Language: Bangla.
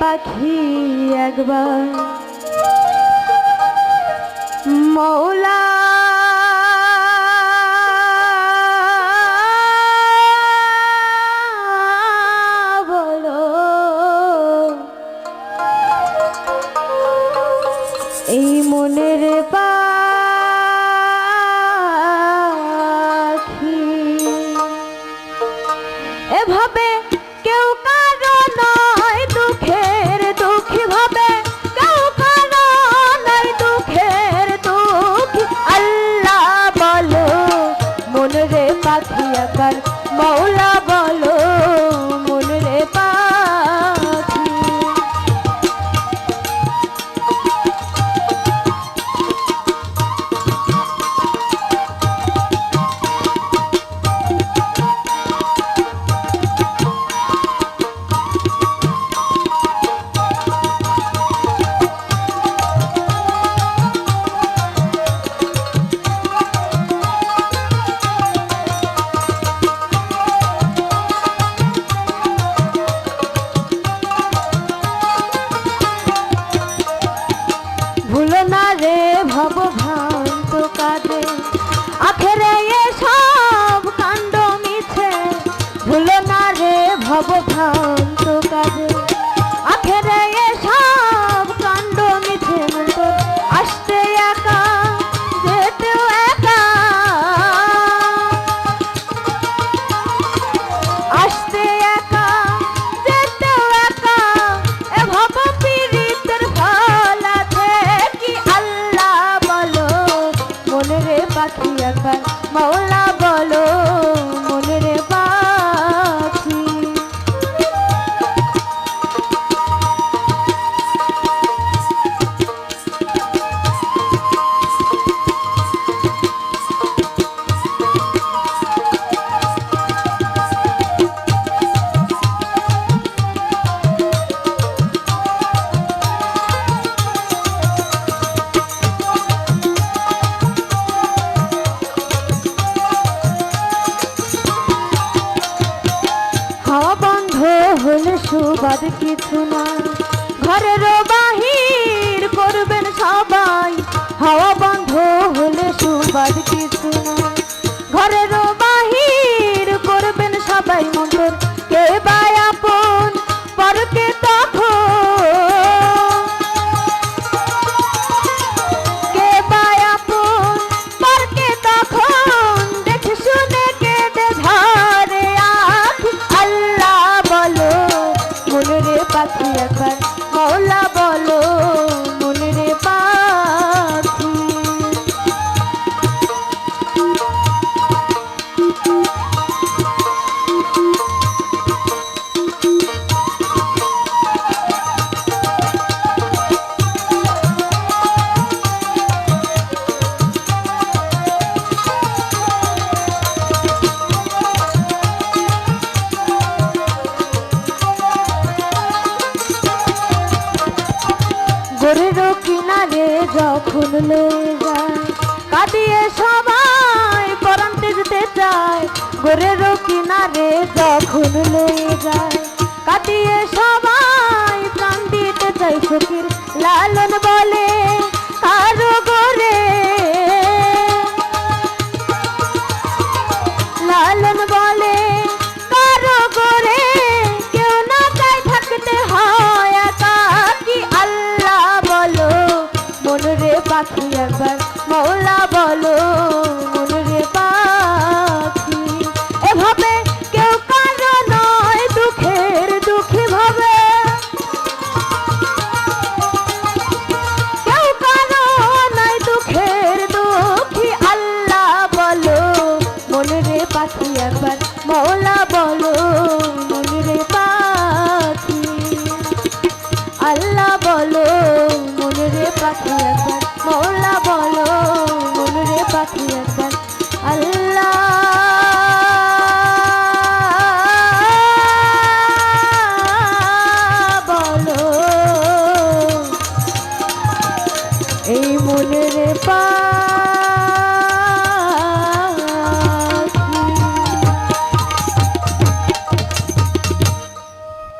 পাখি একবার। মৌলা বলো এই মনের পাখি মৌলা ভুলো না রে ভব ভ্রান্ত কাজে আখেরে সব কাণ্ড মিছে। ভুলো না রে ভব পাখি একবার মৌলা হলে সুবাদ কিছু না। ঘরের বাহির করবেন সবাই, হাওয়া বন্ধ হলে সুবাদ কিছু না। ঘরের বাহির করবেন সবাই মন্তর পাখি একবার মৌলা কিনারে যখন লয়ে যায় সবাই পরন্তে যেতে চায় গোরের কিনারে যখন লয়ে যায়, কাঁদিয়ে সবাই প্রাণ দিতে চাই ফকির লালন বলে। পাখি বলো মনে পাখি একবার আল্লাহ বলো এই মনের পা